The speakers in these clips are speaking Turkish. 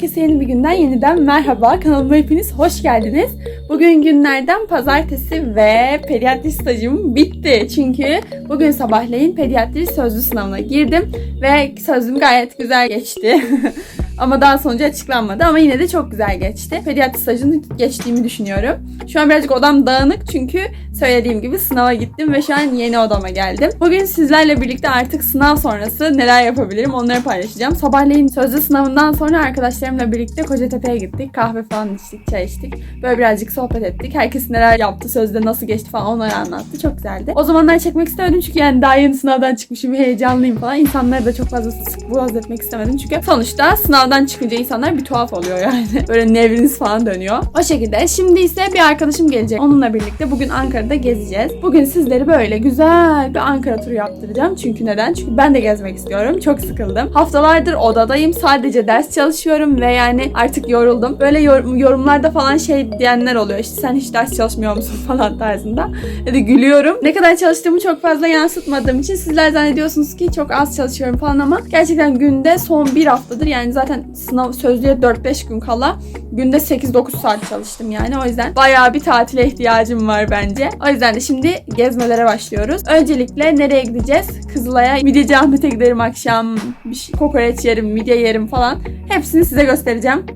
Herkese yeni bir günden yeniden merhaba. Kanalıma hepiniz hoş geldiniz. Bugün günlerden pazartesi ve pediatri stajım bitti. Çünkü bugün sabahleyin pediatri sözlü sınavına girdim ve sözlüm gayet güzel geçti. ama daha sonucu açıklanmadı ama yine de çok güzel geçti. Pediatri stajını geçtiğimi düşünüyorum. Şu an birazcık odam dağınık çünkü söylediğim gibi sınava gittim ve şu an yeni odama geldim. Bugün sizlerle birlikte artık sınav sonrası neler yapabilirim onları paylaşacağım. Sabahleyin sözlü sınavından sonra arkadaşlarımla birlikte Kocatepe'ye gittik. Kahve falan içtik, çay içtik. Böyle birazcık sohbet ettik. Herkes neler yaptı, sözde nasıl geçti falan onları anlattı. Çok güzeldi. O zamanlar çekmek istemedim çünkü yani daha yeni sınavdan çıkmışım, heyecanlıyım falan. İnsanları da çok fazla sık boğaz etmek istemedim. Çünkü sonuçta sınavdan çıkınca insanlar bir tuhaf oluyor yani. Böyle nevriniz falan dönüyor. O şekilde. Şimdi ise bir arkadaşım gelecek. Onunla birlikte bugün Ankara'da gezeceğiz. Bugün sizleri böyle güzel bir Ankara turu yaptıracağım. Çünkü neden? Çünkü ben de gezmek istiyorum. Çok sıkıldım. Haftalardır odadayım. Sadece ders çalışıyorum ve yani artık yoruldum. Böyle yor- yorumlarda falan şey diyenler oluyor. İşte sen hiç ders çalışmıyor musun falan tarzında. Dedi gülüyorum. Ne kadar çalıştığımı çok fazla yansıtmadığım için sizler zannediyorsunuz ki çok az çalışıyorum falan ama gerçekten günde son bir haftadır yani zaten sınav sözlüğe 4-5 gün kala günde 8-9 saat çalıştım yani. O yüzden bayağı bir tatile ihtiyacım var bence. O yüzden de şimdi gezmelere başlıyoruz. Öncelikle nereye gideceğiz? Kızılay'a, Midyeci Ahmet'e giderim akşam. Bir şey, kokoreç yerim, midye yerim falan. Hepsini size göstereceğim.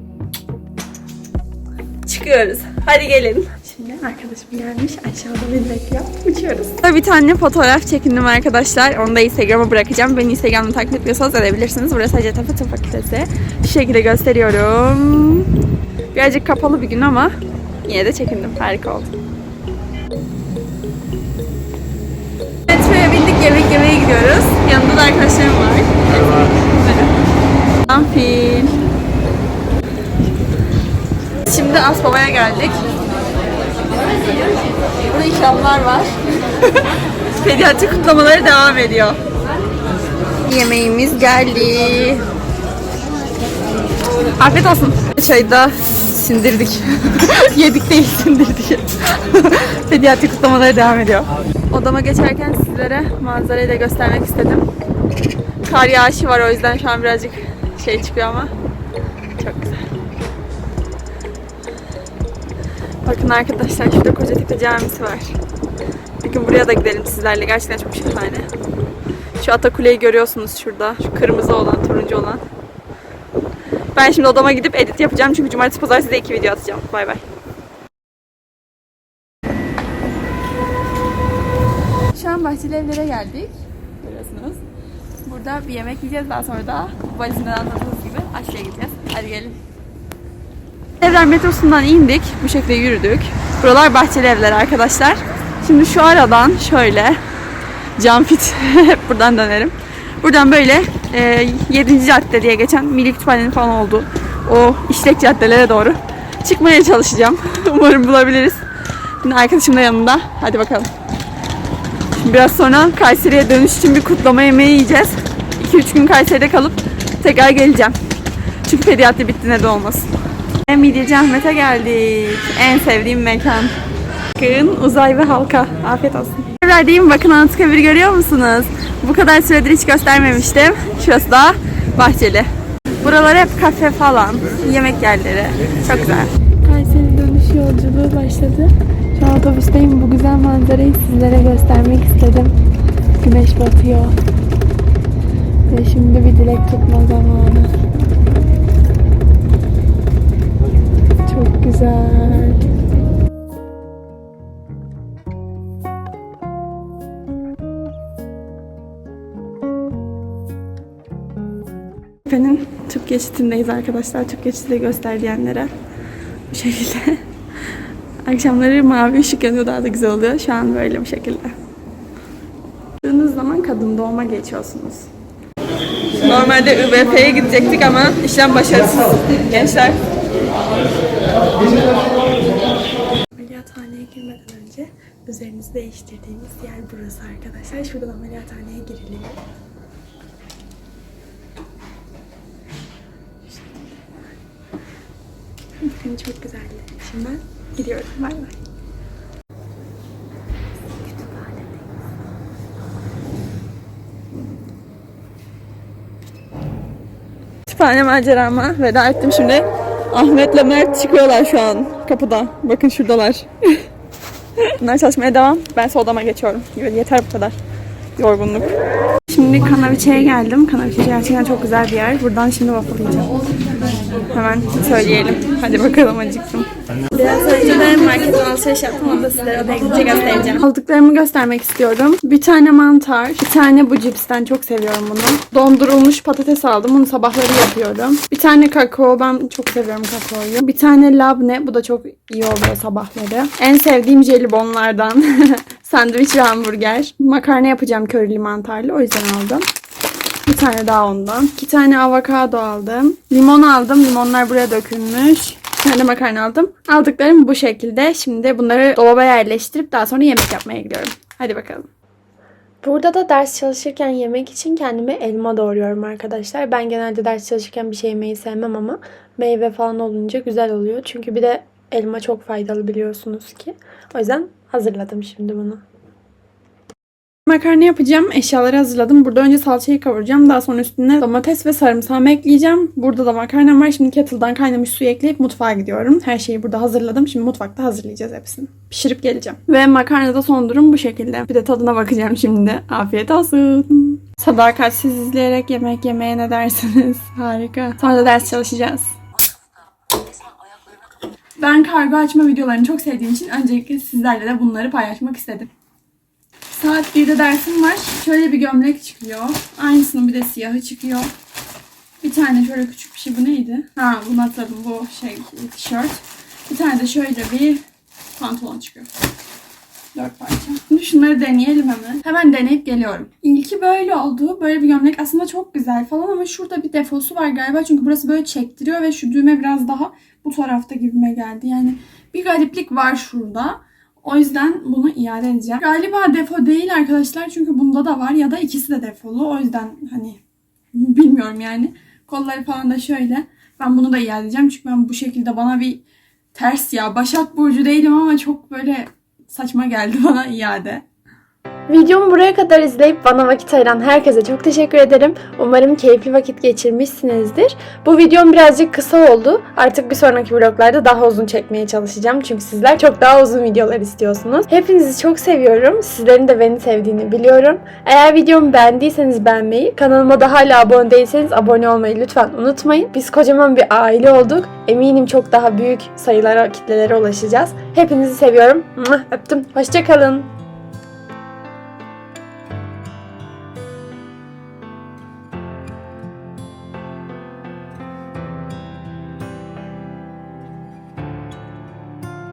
Çıkıyoruz. Hadi gelin. Arkadaşım gelmiş. Aşağıda beni bekliyor. Uçuyoruz. Bir tane fotoğraf çekindim arkadaşlar. Onu da Instagram'a bırakacağım. Beni Instagram'da takip etmiyorsanız edebilirsiniz. Burası Hacettepe Tıp Fakültesi. Şu şekilde gösteriyorum. Birazcık kapalı bir gün ama yine de çekindim. Harika oldu. Metroya bindik. Yemek yemeye gidiyoruz. Yanımda da arkadaşlarım var. Merhaba. Amfil. Şimdi Asbaba'ya geldik. Burada ikramlar var. Pediatri kutlamaları devam ediyor. Yemeğimiz geldi. Afiyet olsun. Çayı da sindirdik. Yedik değil sindirdik. Pediatri kutlamaları devam ediyor. Odama geçerken sizlere manzarayı da göstermek istedim. Kar yağışı var o yüzden şu an birazcık şey çıkıyor ama çok güzel. Bakın arkadaşlar şurada Kocatepe Camisi var. Bir gün buraya da gidelim sizlerle. Gerçekten çok şahane. Şu Atakule'yi görüyorsunuz şurada. Şu kırmızı olan, turuncu olan. Ben şimdi odama gidip edit yapacağım çünkü cumartesi pazar size iki video atacağım. Bay bay. Şu an Bahçeli Evler'e geldik. Görüyorsunuz. Burada bir yemek yiyeceğiz. Daha sonra da valizimden anladığınız gibi Aşçı'ya gideceğiz. Hadi gelin. Evler metrosundan indik. Bu şekilde yürüdük. Buralar bahçeli evler arkadaşlar. Şimdi şu aradan şöyle cam fit buradan dönerim. Buradan böyle e, 7. cadde diye geçen Milli Kütüphane'nin falan olduğu o işlek caddelere doğru çıkmaya çalışacağım. Umarım bulabiliriz. Şimdi arkadaşım da yanında. Hadi bakalım. Şimdi biraz sonra Kayseri'ye dönüş için bir kutlama yemeği yiyeceğiz. 2-3 gün Kayseri'de kalıp tekrar geleceğim. Çünkü pediatri bitti ne de olmasın. Midyeci Ahmet'e geldik. En sevdiğim mekan. Bakın uzay ve halka. Afiyet olsun. Evlerdeyim bakın Anıtkabir'i görüyor musunuz? Bu kadar süredir hiç göstermemiştim. Şurası da bahçeli. Buralar hep kafe falan. Yemek yerleri. Çok güzel. Kayseri dönüş yolculuğu başladı. Şu an otobüsteyim. Bu güzel manzarayı sizlere göstermek istedim. Güneş batıyor. Ve şimdi bir dilek tutma zamanı. Geçitindeyiz arkadaşlar. Tüp geçiti de göster diyenlere. Bu şekilde. Akşamları mavi ışık yanıyor daha da güzel oluyor. Şu an böyle bu şekilde. Baktığınız zaman kadın doğuma geçiyorsunuz. Normalde ÜBF'ye gidecektik ama işlem başarısız gençler. Ameliyathaneye girmeden önce üzerinizi değiştirdiğimiz yer burası arkadaşlar. Şuradan ameliyathaneye giriliyor. Bugün çok güzeldi. Şimdi ben gidiyorum. Bay bay. tane macerama veda ettim şimdi. Ahmet'le Mert çıkıyorlar şu an kapıda. Bakın şuradalar. Bunlar çalışmaya devam. Ben odama geçiyorum. Yeter bu kadar. Yorgunluk. Şimdi Kanaviçe'ye geldim. Kanaviçe gerçekten çok güzel bir yer. Buradan şimdi waffle yiyeceğim. Hemen söyleyelim. Hadi bakalım acıktım. Biraz önce de marketten alışveriş yaptım. Onu da sizlere odaya göstereceğim. Aldıklarımı göstermek istiyorum. Bir tane mantar, bir tane bu cipsten çok seviyorum bunu. Dondurulmuş patates aldım. Bunu sabahları yapıyorum. Bir tane kakao. Ben çok seviyorum kakaoyu. Bir tane labne. Bu da çok iyi oluyor sabahları. En sevdiğim jelibonlardan. Sandviç ve hamburger. Makarna yapacağım körili mantarlı. O yüzden aldım. Bir tane daha ondan. İki tane avokado aldım. Limon aldım. Limonlar buraya dökülmüş. Bir tane makarna aldım. Aldıklarım bu şekilde. Şimdi bunları dolaba yerleştirip daha sonra yemek yapmaya gidiyorum. Hadi bakalım. Burada da ders çalışırken yemek için kendime elma doğruyorum arkadaşlar. Ben genelde ders çalışırken bir şey yemeyi sevmem ama meyve falan olunca güzel oluyor. Çünkü bir de elma çok faydalı biliyorsunuz ki. O yüzden hazırladım şimdi bunu. Makarna yapacağım. Eşyaları hazırladım. Burada önce salçayı kavuracağım. Daha sonra üstüne domates ve sarımsağımı ekleyeceğim. Burada da makarnam var. Şimdi kettle'dan kaynamış suyu ekleyip mutfağa gidiyorum. Her şeyi burada hazırladım. Şimdi mutfakta hazırlayacağız hepsini. Pişirip geleceğim. Ve makarnada son durum bu şekilde. Bir de tadına bakacağım şimdi. Afiyet olsun. Sadakatsiz izleyerek yemek yemeye ne dersiniz? Harika. Sonra da ders çalışacağız. Ben kargo açma videolarını çok sevdiğim için öncelikle sizlerle de bunları paylaşmak istedim. Saat 1'de dersim var. Şöyle bir gömlek çıkıyor. Aynısının bir de siyahı çıkıyor. Bir tane şöyle küçük bir şey. Bu neydi? Ha bunu hatırladım. Bu şey tişört. Bir tane de şöyle bir pantolon çıkıyor. Dört parça. Şimdi şunları deneyelim hemen. Hemen deneyip geliyorum. İlki böyle oldu. Böyle bir gömlek aslında çok güzel falan ama şurada bir defosu var galiba. Çünkü burası böyle çektiriyor ve şu düğme biraz daha bu tarafta gibime geldi. Yani bir gariplik var şurada. O yüzden bunu iade edeceğim. Galiba defo değil arkadaşlar çünkü bunda da var ya da ikisi de defolu. O yüzden hani bilmiyorum yani. Kolları falan da şöyle. Ben bunu da iade edeceğim çünkü ben bu şekilde bana bir ters ya. Başak Burcu değilim ama çok böyle saçma geldi bana iade. Videomu buraya kadar izleyip bana vakit ayıran herkese çok teşekkür ederim. Umarım keyifli vakit geçirmişsinizdir. Bu videom birazcık kısa oldu. Artık bir sonraki vloglarda daha uzun çekmeye çalışacağım. Çünkü sizler çok daha uzun videolar istiyorsunuz. Hepinizi çok seviyorum. Sizlerin de beni sevdiğini biliyorum. Eğer videomu beğendiyseniz beğenmeyi, kanalıma da hala abone değilseniz abone olmayı lütfen unutmayın. Biz kocaman bir aile olduk. Eminim çok daha büyük sayılara, kitlelere ulaşacağız. Hepinizi seviyorum. Öptüm. Hoşçakalın.